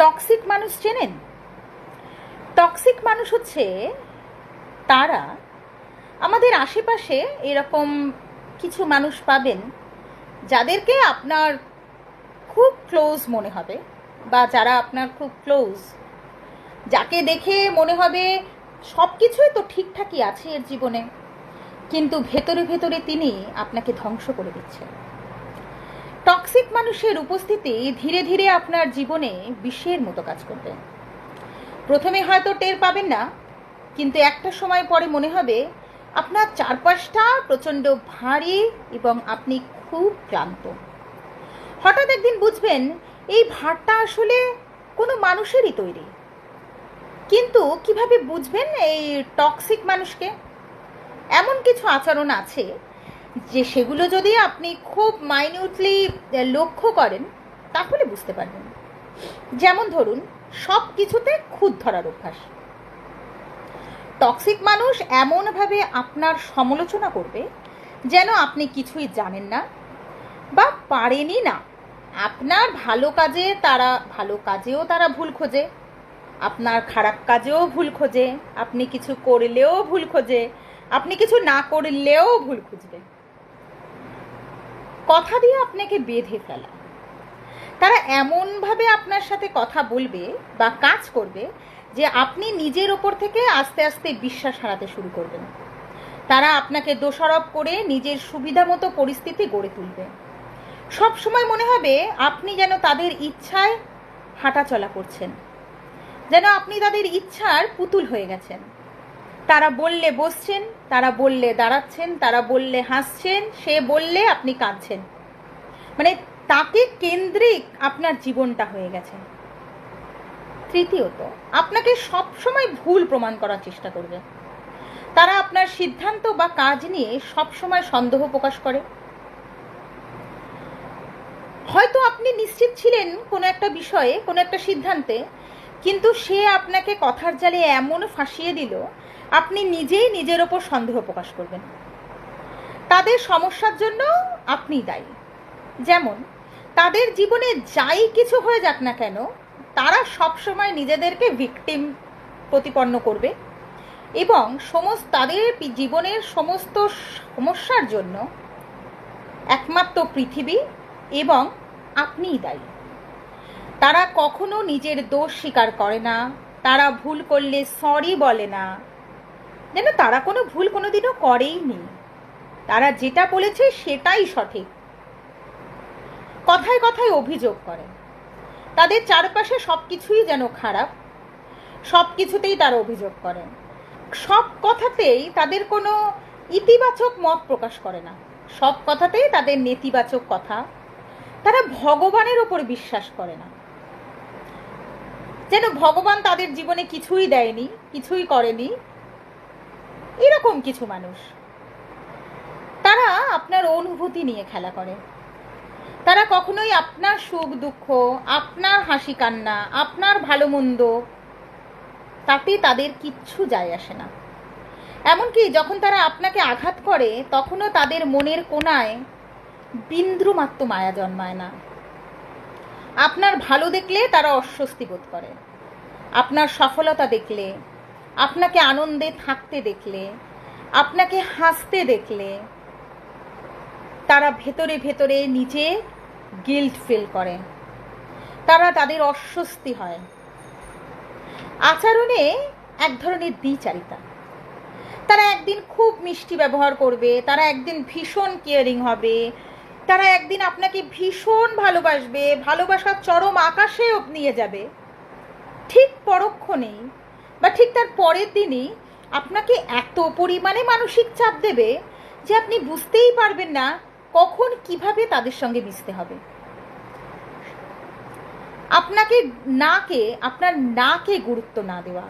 Toxic মানুষ চেনেন? Toxic মানুষ হচ্ছে তারা আমাদের আশেপাশে এরকম কিছু মানুষ পাবেন যাদেরকে আপনার খুব ক্লোজ মনে হবে বা যারা আপনার খুব ক্লোজ যাকে দেখে মনে হবে সব কিছুই তো ঠিকঠাকই আছে এর জীবনে, কিন্তু ভেতরে ভেতরে তিনি আপনাকে ধ্বংস করে দিচ্ছেন। টক্সিক মানুষের উপস্থিতি ধীরে ধীরে আপনার জীবনে বিষের মতো কাজ করবে। প্রথমে হয়তো টের পাবেন না, কিন্তু একটা সময় পরে মনে হবে আপনার চারপাশটা প্রচণ্ড ভারী এবং আপনি খুব ক্লান্ত। হঠাৎ একদিন বুঝবেন এই ভারটা আসলে কোনো মানুষেরই তৈরি। কিন্তু কীভাবে বুঝবেন এই টক্সিক মানুষকে? এমন কিছু আচরণ আছে যে সেগুলো যদি আপনি খুব মাইনিউটলি লক্ষ্য করেন, তাহলে বুঝতে পারবেন। যেমন ধরুন সব কিছুতে খুদ ধরার অভ্যাস। টক্সিক মানুষ এমনভাবে আপনার সমালোচনা করবে যেন আপনি কিছুই জানেন না বা পারেনই না। আপনার ভালো কাজে তারা, ভালো কাজেও তারা ভুল খোঁজে। আপনার খারাপ কাজেও ভুল খোঁজে। আপনি কিছু করলেও ভুল খোঁজে। আপনি কিছু না করলেও ভুল খুঁজবে কথা দিয়ে আপনাকে বেঁধে ফেলা। তারা এমনভাবে আপনার সাথে কথা বলবে বা কাজ করবে যে আপনি নিজের ওপর থেকে আস্তে আস্তে বিশ্বাস হারাতে শুরু করবেন। তারা আপনাকে দোষারোপ করে নিজের সুবিধা মতো পরিস্থিতি গড়ে তুলবে। সব সময় মনে হবে আপনি যেন তাদের ইচ্ছায় হাঁটাচলা করছেন। যেন আপনি তাদের ইচ্ছার পুতুল হয়ে গেছেন। তারা বললে বসছেন, তারা বললে দাঁড়াচ্ছেন, তারা বললে হাসছেন, সে বললে আপনি কাঁদছেন। মানে তাকে কেন্দ্রিক আপনার জীবনটা হয়ে গেছে। তৃতীয়ত, আপনাকে সব সময় ভুল প্রমাণ করার চেষ্টা করবে। তারা আপনার সিদ্ধান্ত বা কাজ নিয়ে সব সময় সন্দেহ প্রকাশ করে। হয়তো আপনি নিশ্চিত ছিলেন কোনো একটা বিষয়ে, কোনো একটা সিদ্ধান্তে, কিন্তু সে আপনাকে কথার জালে এমন ফাঁসিয়ে দিল আপনি নিজেই নিজের ওপর সন্দেহ প্রকাশ করবেন। তাদের সমস্যার জন্য আপনি দায়ী। যেমন, তাদের জীবনে যাই কিছু হয়ে যাক না কেন, তারা সবসময় নিজেদেরকে ভিকটিম প্রতিপন্ন করবে এবং সমস্ত তাদের জীবনের সমস্ত সমস্যার জন্য একমাত্র পৃথিবী এবং আপনিই দায়ী। তারা কখনো নিজের দোষ স্বীকার করে না, তারা ভুল করলে সরি বলে না যেন তারা কোনো ভুল কোনোদিনও করেই নি। তারা যেটা বলেছে সেটাই সঠিক। কথায় কথায় অভিযোগ করে। তাদের চারপাশে সব কিছুই যেন খারাপ। সব কিছুতেই তারা অভিযোগ করে। সব কথাতেই তাদের কোনো ইতিবাচক মত প্রকাশ করে না। সব কথাতেই তাদের নেতিবাচক কথা। তারা ভগবানের ওপর বিশ্বাস করে না। যেন ভগবান তাদের জীবনে কিছুই দেয়নি, কিছুই করেনি। এরকম কিছু মানুষ। তারা আপনার অনুভূতি নিয়ে খেলা করে। তারা কখনোই আপনার সুখ, দুঃখ, আপনার হাসি, কান্না, আপনার ভালো মন্দ, তাতে তাদের কিচ্ছু যায় আসে না। এমনকি যখন তারা আপনাকে আঘাত করে, তখনও তাদের মনের কোনায় বিন্দুমাত্র মায়া জন্মায় না। আপনার ভালো দেখলে তারা অস্বস্তি বোধ করে। আপনার সফলতা দেখলে আপনাকে আনন্দে থাকতে দেখলে, আপনাকে হাসতে দেখলে, তারা ভেতরে ভেতরে নিজে গিল্ট ফিল করে। তারা তাদের অস্বস্তি হয়। আচরণে এক ধরনের দ্বিচারিতা। তারা একদিন খুব মিষ্টি ব্যবহার করবে, তারা একদিন ভীষণ কেয়ারিং হবে, তারা একদিন আপনাকে ভীষণ ভালোবাসবে, ভালোবাসার চরম আকাশে নিয়ে যাবে। ঠিক পরক্ষণেই বা ঠিক তার পরের দিনই আপনাকে এত পরিমাণে মানসিক চাপ দেবে যে আপনি বুঝতেই পারবেন না কখন কীভাবে তাদের সঙ্গে মিশতে হবে। আপনাকে নাকে, আপনার নাকে গুরুত্ব না দেওয়া।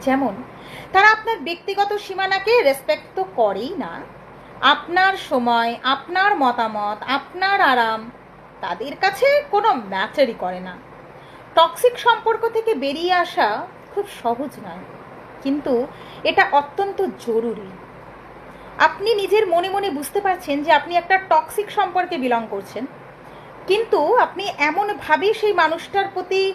যেমন, তারা আপনার ব্যক্তিগত সীমানাকে রেসপেক্ট তো করেই না। আপনার সময়, আপনার মতামত, আপনার আরাম তাদের কাছে কোনো ম্যাটারই করে না। টক্সিক সম্পর্ক থেকে বেরিয়ে আসা খুব সহজ নয়। কিন্তু এটা অত্যন্ত জরুরি। আপনি নিজের মনে মনে বুঝতে পারছেন যে আপনি একটা টক্সিক সম্পর্কে বিলং করছেন। কিন্তু আপনি এমনভাবেই সেই মানুষটার প্রতি